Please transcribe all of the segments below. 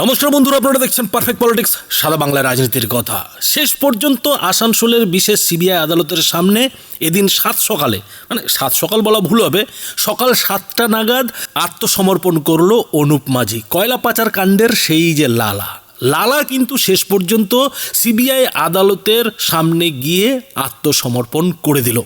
নমস্কার বন্ধুরা, আপনারা দেখছেন পারফেক্ট পলিটিক্স সাদা বাংলা রাজনীতির কথা। শেষ পর্যন্ত আসানসোলের বিশেষ সিবিআই আদালতের সামনে এদিন সাত সকালে মানে সাত সকাল বলা ভুল হবে, সকাল সাতটা নাগাদ আত্মসমর্পণ করল অনুপ মাঝি। কয়লা পাচার কাণ্ডের সেই যে লালা। লালা কিন্তু শেষ পর্যন্ত সিবিআই আদালতের সামনে গিয়ে আত্মসমর্পণ করে দিল।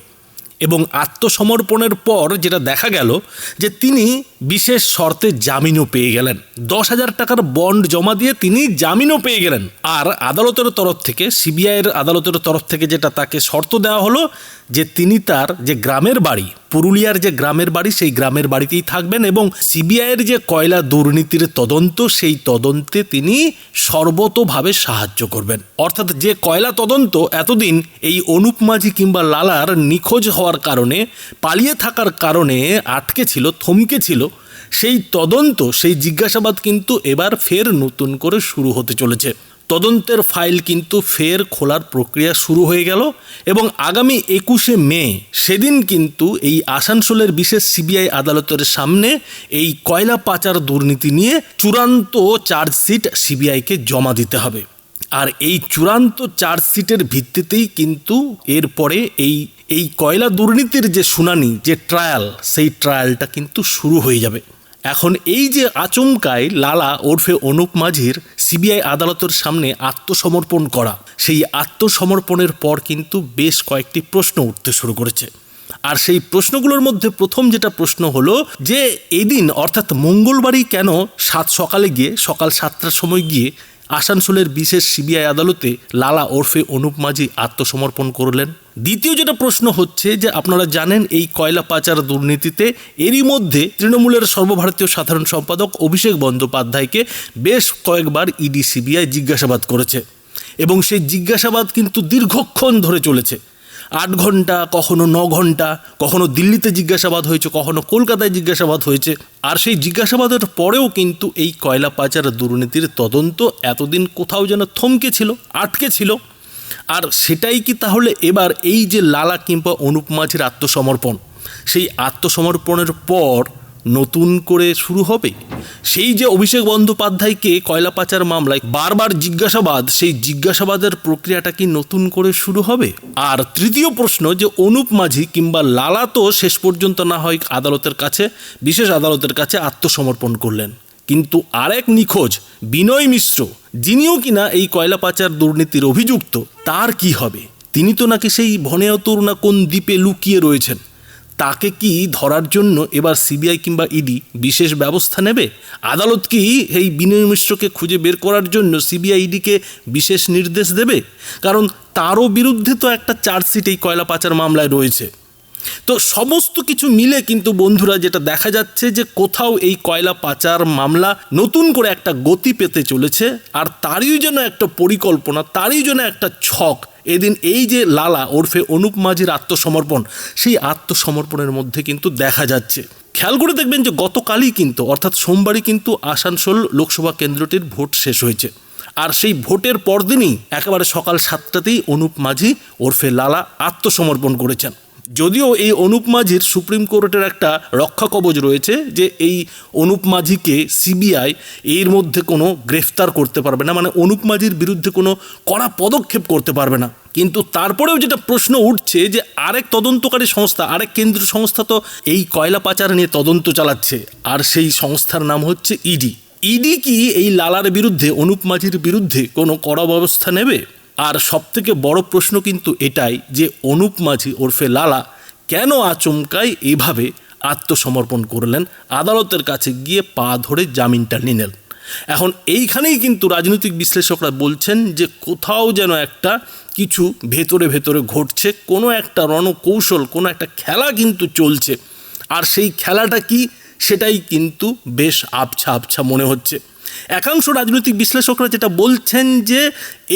এবং আত্মসমর্পণের পর যেটা দেখা গেল যে তিনি বিশেষ শর্তে জামিনও পেয়ে গেলেন। দশ হাজার টাকার বন্ড জমা দিয়ে তিনি জামিনও পেয়ে গেলেন। আর আদালতের তরফ থেকে, সিবিআইয়ের আদালতের তরফ থেকে যেটা তাকে শর্ত দেওয়া হলো যে তিনি তার যে গ্রামের বাড়ি পুরুলিয়ার যে গ্রামের বাড়ি, সেই গ্রামের বাড়িতেই থাকবেন এবং সিবিআইয়ের যে কয়লা দুর্নীতির তদন্ত, সেই তদন্তে তিনি সর্বতোভাবে সাহায্য করবেন। অর্থাৎ যে কয়লা তদন্ত, এতদিন এই অনুপ মাঝি কিংবা লালার নিখোঁজ হওয়ার কারণে, পালিয়ে থাকার কারণে আটকে ছিল, থমকে ছিল, সেই তদন্ত, সেই জিজ্ঞাসাবাদ কিন্তু এবার ফের নতুন করে শুরু হতে চলেছে। তদন্তের ফাইল কিন্তু ফের খোলার প্রক্রিয়া শুরু হয়ে গেল এবং আগামী একুশে মে, সেদিন কিন্তু এই আসানসোলের বিশেষ সিবিআই আদালতের সামনে এই কয়লা পাচার দুর্নীতি নিয়ে চূড়ান্ত চার্জশিট সিবিআইকে জমা দিতে হবে। আর এই চূড়ান্ত চার্জশিটের ভিত্তিতেই কিন্তু এরপরে এই এই কয়লা দুর্নীতির যে শুনানি, যে ট্রায়াল, সেই ট্রায়ালটা কিন্তু শুরু হয়ে যাবে। এখন এই যে আচমকায় লালা ওরফে অনুপ মাঝির সিবিআই আদালতের সামনে আত্মসমর্পণ করা, সেই আত্মসমর্পণের পর কিন্তু বেশ কয়েকটি প্রশ্ন উঠতে শুরু করেছে। আর সেই প্রশ্নগুলোর মধ্যে প্রথম যেটা প্রশ্ন হলো যে, এদিন অর্থাৎ মঙ্গলবারই কেন সাত সকালে গিয়ে সকাল সাতটার সময় গিয়ে আসানসোলের বিশেষ সিবিআই আদালতে লালা ওরফে অনুপ মাঝি আত্মসমর্পণ করলেন। দ্বিতীয় যেটা প্রশ্ন হচ্ছে যে আপনারা জানেন এই কয়লা পাচার দুর্নীতিতে এরই মধ্যে তৃণমূলের সর্বভারতীয় সাধারণ সম্পাদক অভিষেক বন্দ্যোপাধ্যায়কে বেশ কয়েকবার ইডি সিবিআই জিজ্ঞাসাবাদ করেছে। এবং সেই জিজ্ঞাসাবাদ কিন্তু দীর্ঘক্ষণ ধরে চলেছে। আট ঘণ্টা, কখনো ন ঘণ্টা, কখনো দিল্লিতে জিজ্ঞাসাবাদ হয়েছে, কখনো কলকাতায় জিজ্ঞাসাবাদ হয়েছে। আর সেই জিজ্ঞাসাবাদের পরেও কিন্তু এই কয়লা পাচার দুর্নীতির তদন্ত এতদিন কোথাও যেন থমকে ছিল, আটকে ছিল। আর সেটাই কি তাহলে এবার এই যে লালা কিংবা অনুপ মাঝির আত্মসমর্পণ? সেই আত্মসমর্পণের পর নতুন করে শুরু হবে? সেই যে অভিষেক বন্দ্যোপাধ্যায়কে কয়লা পাচার মামলায় বারবার জিজ্ঞাসাবাদ, সেই জিজ্ঞাসাবাদের প্রক্রিয়াটা কি নতুন করে শুরু হবে? আর তৃতীয় প্রশ্ন যে অনুপ মাঝি কিংবা লালা তো শেষ পর্যন্ত না হয় আদালতের কাছে, বিশেষ আদালতের কাছে আত্মসমর্পণ করলেন। কিন্তু আরেক নিখোঁজ, বিনয় মিশ্র, যিনিও কিনা এই কয়লা পাচার দুর্নীতির অভিযুক্ত, তার কি হবে? তিনি তো নাকি সেই ভনেয়তুর না কোন দ্বীপে লুকিয়ে রয়েছেন। তাকে কি ধরার জন্য এবার সিবিআই কিংবা ইডি বিশেষ ব্যবস্থা নেবে? আদালত কি এই বিনয় মিশ্রকে খুঁজে বের করার জন্য সিবিআই ইডিকে বিশেষ নির্দেশ দেবে? কারণ তারও বিরুদ্ধে তো একটা চার্জশিট এই কয়লা পাচার মামলায় রয়েছে। তো সমস্ত কিছু মিলে কিন্তু বন্ধুরা যেটা দেখা যাচ্ছে যে কোথাও এই কয়লা পাচার মামলা নতুন করে একটা গতি পেতে চলেছে, আর তারই যেন একটা পরিকল্পনা, তারই যেন একটা ছক এদিন এই যে লালা ওরফে অনুপ মাঝির আত্মসমর্পণ, সেই আত্মসমর্পণের মধ্যে কিন্তু দেখা যাচ্ছে। খেয়াল করে দেখবেন যে গতকালই কিন্তু, অর্থাৎ সোমবারই কিন্তু আসানসোল লোকসভা কেন্দ্রটির ভোট শেষ হয়েছে। আর সেই ভোটের পরদিনই একেবারে সকাল সাতটাতেই অনুপ মাঝি ওরফে লালা আত্মসমর্পণ করেছেন। যদিও এই অনুপ মাঝির সুপ্রিম কোর্টের একটা রক্ষা কবচ রয়েছে যে এই অনুপ মাঝিকে সিবিআই এর মধ্যে কোনো গ্রেফতার করতে পারবে না মানে অনুপ মাঝির বিরুদ্ধে কোনো কড়া পদক্ষেপ করতে পারবে না। কিন্তু তারপরেও যেটা প্রশ্ন উঠছে যে আরেক তদন্তকারী সংস্থা, আরেক কেন্দ্রীয় সংস্থা তো এই কয়লা পাচার নিয়ে তদন্ত চালাচ্ছে, আর সেই সংস্থার নাম হচ্ছে ইডি। ইডি কি এই লালার বিরুদ্ধে, অনুপ মাঝির বিরুদ্ধে কোনো কড়া ব্যবস্থা নেবে? আর সবথেকে বড় প্রশ্ন কিন্তু এটাই যে অনুপ মাঝি ওরফে লালা কেন আচমকায় এভাবে আত্মসমর্পণ করলেন? আদালতের কাছে গিয়ে পা ধরে জামিনটা নিলেন। এখন এইখানেই কিন্তু রাজনৈতিক বিশ্লেষকরা বলছেন যে কোথাও যেন একটা কিছু ভেতরে ভেতরে ঘটছে, কোনো একটা রণকৌশল, কোনো একটা খেলা কিন্তু চলছে। আর সেই খেলাটা কি? সেটাই কিন্তু বেশ আবছা আবছা মনে হচ্ছে। একাংশ রাজনৈতিক বিশ্লেষকরা যেটা বলছেন যে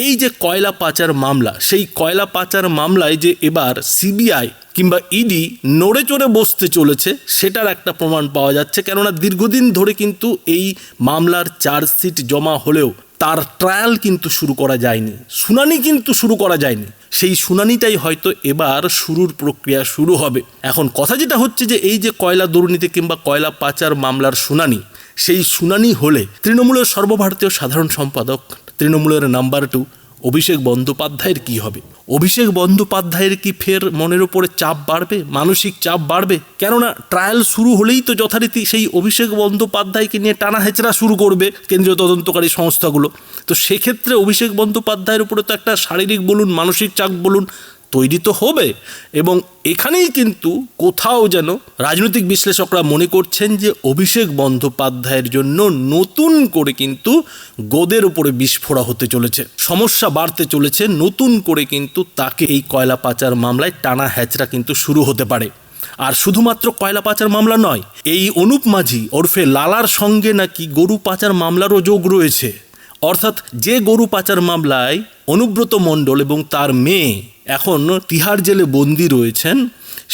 এই যে কয়লা পাচার মামলা, সেই কয়লা পাচার মামলায় যে এবার সিবিআই কিংবা ইডি নড়ে চড়ে বসতে চলেছে, সেটার একটা প্রমাণ পাওয়া যাচ্ছে। কেননা দীর্ঘদিন ধরে কিন্তু এই মামলার চার্জশিট জমা হলেও তার ট্রায়াল কিন্তু শুরু করা যায়নি, শুনানি কিন্তু শুরু করা যায়নি। সেই শুনানিটাই হয়তো এবার শুরুর প্রক্রিয়া শুরু হবে। এখন কথা যেটা হচ্ছে যে এই যে কয়লা দুর্নীতি কিংবা কয়লা পাচার মামলার শুনানি সেই শুনানি হলে তৃণমূলের সর্বভারতীয় সাধারণ সম্পাদক তৃণমূলের নাম্বার টু অভিষেক বন্দ্যোপাধ্যায়ের কি হবে? অভিষেক বন্দ্যোপাধ্যায়ের কি ফের মনের উপরে চাপ বাড়বে? মানসিক চাপ বাড়বে? কেননা ট্রায়াল শুরু হলেই তো যথারীতি সেই অভিষেক বন্দ্যোপাধ্যায়কে নিয়ে টানা হেচড়া শুরু করবে কেন্দ্রীয় তদন্তকারী সংস্থাগুলো। তো সেক্ষেত্রে অভিষেক বন্দ্যোপাধ্যায়ের উপরে তো একটা শারীরিক বলুন, মানসিক চাপ বলুন তৈরি তো হবে এবং এখানেই কিন্তু কোথাও যেন রাজনৈতিক বিশ্লেষকরা মনে করছেন যে অভিষেক বন্দ্যোপাধ্যায়ের জন্য নতুন করে কিন্তু গোদের উপরে বিস্ফোরা হতে চলেছে। সমস্যা বাড়তে চলেছে, নতুন করে কিন্তু তাকে এই কয়লা পাচার মামলায় টানা হ্যাচড়া কিন্তু শুরু হতে পারে। আর শুধুমাত্র কয়লা পাচার মামলা নয়, এই অনুপ মাঝি ওরফে লালার সঙ্গে নাকি গরু পাচার মামলারও যোগ রয়েছে। অর্থাৎ যে গরু পাচার মামলায় অনুব্রত মণ্ডল এবং তার মেয়ে এখন তিহার জেলে বন্দি রয়েছেন,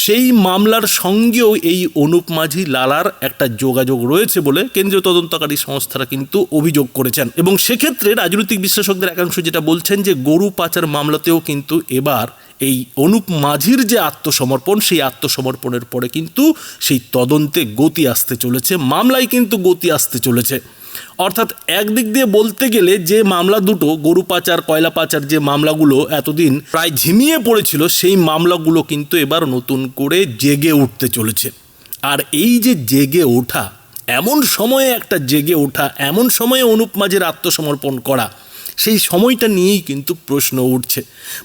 সেই মামলার সঙ্গেও এই অনুপ মাঝি লালার একটা যোগাযোগ রয়েছে বলে কেন্দ্রীয় তদন্তকারী সংস্থারা কিন্তু অভিযোগ করেছেন। এবং সেক্ষেত্রে রাজনৈতিক বিশ্লেষকদের একাংশ যেটা বলছেন যে, গরু পাচার মামলাতেও কিন্তু এবার এই অনুপ মাঝির যে আত্মসমর্পণ, সেই আত্মসমর্পণের পরে কিন্তু সেই তদন্তে গতি আসতে চলেছে। মামলায় কিন্তু গতি আসতে চলেছে। অর্থাৎ একদিক দিয়ে বলতে গেলে যে মামলা দুটো, গরু পাচার, কয়লা পাচার যে মামলাগুলো এতদিন প্রায় ঝিমিয়ে পড়েছিল, সেই মামলাগুলো কিন্তু এবার নতুন করে জেগে উঠতে চলেছে। আর এই যে জেগে ওঠা, এমন সময়ে একটা জেগে ওঠা, এমন সময়ে অনুপ মাঝের আত্মসমর্পণ করা সেই সময়টা নিয়েই কিন্তু প্রশ্ন উঠছে।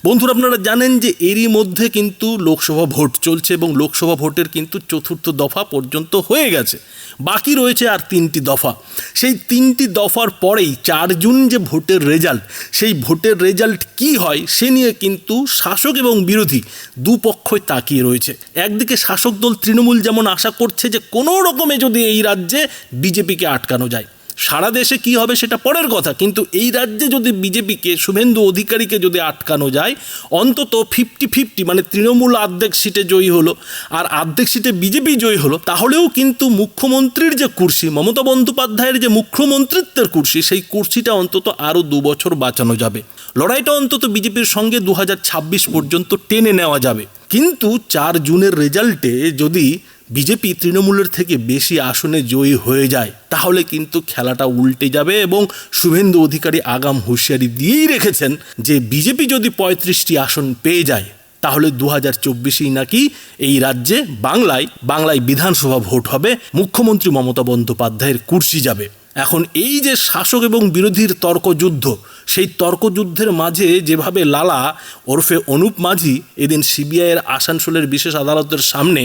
বন্ধুরা, আপনারা জানেন যে এরই মধ্যে কিন্তু লোকসভা ভোট চলছে এবং লোকসভা ভোটের কিন্তু চতুর্থ দফা পর্যন্ত হয়ে গেছে। বাকি রয়েছে আর তিনটি দফা। সেই তিনটি দফার পরেই চার জুন যে ভোটের রেজাল্ট, সেই ভোটের রেজাল্ট কি হয় সে নিয়ে কিন্তু শাসক এবং বিরোধী দুপক্ষই তাকিয়ে রয়েছে। একদিকে শাসক দল তৃণমূল যেমন আশা করছে যে কোনো রকমে যদি এই রাজ্যে বিজেপিকে আটকানো যায় সারা দেশে কি হবে সেটা পরের কথা, কিন্তু এই রাজ্যে যদি বিজেপিকে, শুভেন্দু অধিকারীকে যদি আটকানো যায়, অন্তত ফিফটি ফিফটি মানে তৃণমূল আর্ধেক সিটে জয়ী হলো, আর আর্ধেক সিটে বিজেপি জয়ী হলো, তাহলেও কিন্তু মুখ্যমন্ত্রীর যে কুর্সি, মমতা বন্দ্যোপাধ্যায়ের যে মুখ্যমন্ত্রিত্বের কুর্সি, সেই কুর্সিটা অন্তত আরও দু বছর বাঁচানো যাবে। লড়াইটা অন্তত বিজেপির সঙ্গে দু হাজার ছাব্বিশ পর্যন্ত টেনে নেওয়া যাবে। কিন্তু চার জুনের রেজাল্টে যদি বিজেপি তৃণমূলের থেকে বেশি আসনে জয়ী হয়ে যায়, তাহলে কিন্তু খেলাটা উল্টে যাবে এবং শুভেন্দু অধিকারী আগাম হুঁশিয়ারি দিয়েই রেখেছেন যে বিজেপি যদি পঁয়ত্রিশটি আসন পেয়ে যায়, তাহলে দু হাজার চব্বিশেই নাকি এই রাজ্যে বাংলায় বাংলায় বিধানসভা ভোট হবে, মুখ্যমন্ত্রী মমতা বন্দ্যোপাধ্যায়ের কুর্সি যাবে। এখন এই যে শাসক এবং বিরোধীর তর্কযুদ্ধ, সেই তর্কযুদ্ধের মাঝে যেভাবে লালা ওরফে অনুপ মাঝি এদিন সিবিআইয়ের আসানসোলের বিশেষ আদালতের সামনে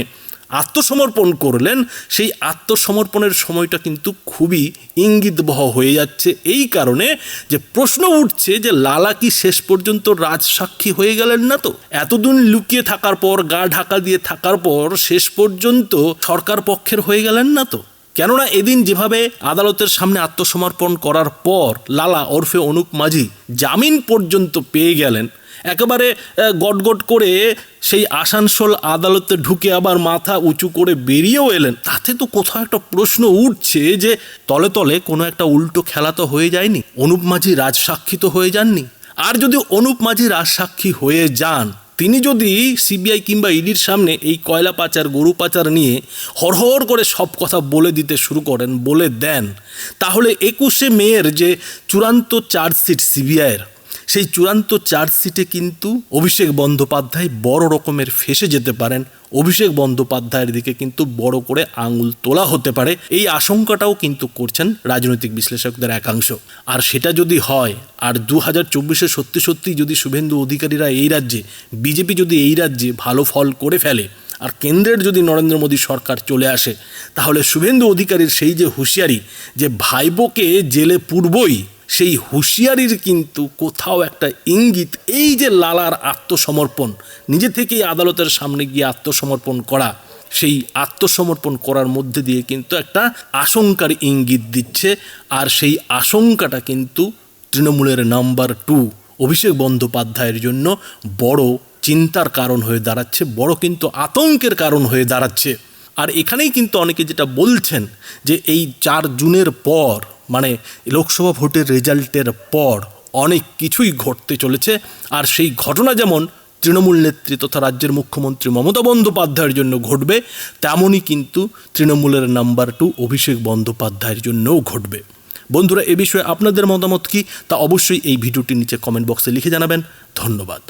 আত্মসমর্পণ করলেন, সেই আত্মসমর্পণের সময়টা কিন্তু খুবই ইঙ্গিতবহ হয়ে যাচ্ছে। এই কারণে যে প্রশ্ন উঠছে যে লালা কি শেষ পর্যন্ত রাজসাক্ষী হয়ে গেলেন না তো? এতদিন লুকিয়ে থাকার পর, গা ঢাকা দিয়ে থাকার পর শেষ পর্যন্ত সরকার পক্ষের হয়ে গেলেন না তো? কেননা এদিন যেভাবে আদালতের সামনে আত্মসমর্পণ করার পর লালা ওরফে অনুপ মাঝি জামিন পর্যন্ত পেয়ে গেলেন একেবারে গটগট করে সেই আসানসোল আদালতে ঢুকে আবার মাথা উঁচু করে বেরিয়েও এলেন। তাতে তো কোথাও একটা প্রশ্ন উঠছে যে, তলে তলে কোনো একটা উল্টো খেলা তো হয়ে যায়নি, অনুপ মাঝি রাজসাক্ষী তো হয়ে যাননি। আর যদি অনুপ মাঝি রাজসাক্ষী হয়ে যান, তিনি যদি সিবিআই কিংবা ইডির সামনে এই কয়লা পাচার, গরু পাচার নিয়ে হরহর করে সব কথা বলে দিতে শুরু করেন, বলে দেন, তাহলে একুশে মেয়ের যে চূড়ান্ত চার্জশিট সিবিআইয়ের সেই চূড়ান্ত চার্জশিটে কিন্তু অভিষেক বন্দ্যোপাধ্যায় বড় রকমের ফেসে যেতে পারেন। অভিষেক বন্দ্যোপাধ্যায়ের দিকে কিন্তু বড় করে আঙুল তোলা হতে পারে। এই আশঙ্কাটাও কিন্তু করছেন রাজনৈতিক বিশ্লেষকদের একাংশ। আর সেটা যদি হয়, আর দু হাজার চব্বিশে সত্যি সত্যি যদি শুভেন্দু অধিকারীরা এই রাজ্যে, বিজেপি যদি এই রাজ্যে ভালো ফল করে ফেলে, আর কেন্দ্রের যদি নরেন্দ্র মোদী সরকার চলে আসে, তাহলে শুভেন্দু অধিকারীর সেই যে হুঁশিয়ারি যে ভাইবোকে জেলে পূর্বই সেই হুঁশিয়ারির কিন্তু কোথাও একটা ইঙ্গিত, এই যে লালার আত্মসমর্পণ, নিজে থেকেই আদালতের সামনে গিয়ে আত্মসমর্পণ করা, সেই আত্মসমর্পণ করার মধ্যে দিয়ে কিন্তু একটা আশঙ্কার ইঙ্গিত দিচ্ছে, আর সেই আশঙ্কাটা কিন্তু তৃণমূলের নাম্বার টু, অভিষেক বন্দ্যোপাধ্যায়ের জন্য বড় চিন্তার কারণ হয়ে দাঁড়াচ্ছে, বড় কিন্তু আতঙ্কের কারণ হয়ে দাঁড়াচ্ছে। আর এখানেই কিন্তু অনেকে যেটা বলছেন যে এই চার জুনের পর মানে লোকসভা ভোটের রেজাল্টের পর অনেক কিছুই ঘটতে চলেছে। আর সেই ঘটনা যেমন তৃণমূল নেত্রী তথা রাজ্যের মুখ্যমন্ত্রী মমতা বন্দ্যোপাধ্যায়ের জন্য ঘটবে, তেমনই কিন্তু তৃণমূলের নাম্বার টু অভিষেক বন্দ্যোপাধ্যায়ের জন্যও ঘটবে। বন্ধুরা, এ বিষয়ে আপনাদের মতামত কি? তা অবশ্যই এই ভিডিওটির নিচে কমেন্ট বক্সে লিখে জানাবেন। ধন্যবাদ।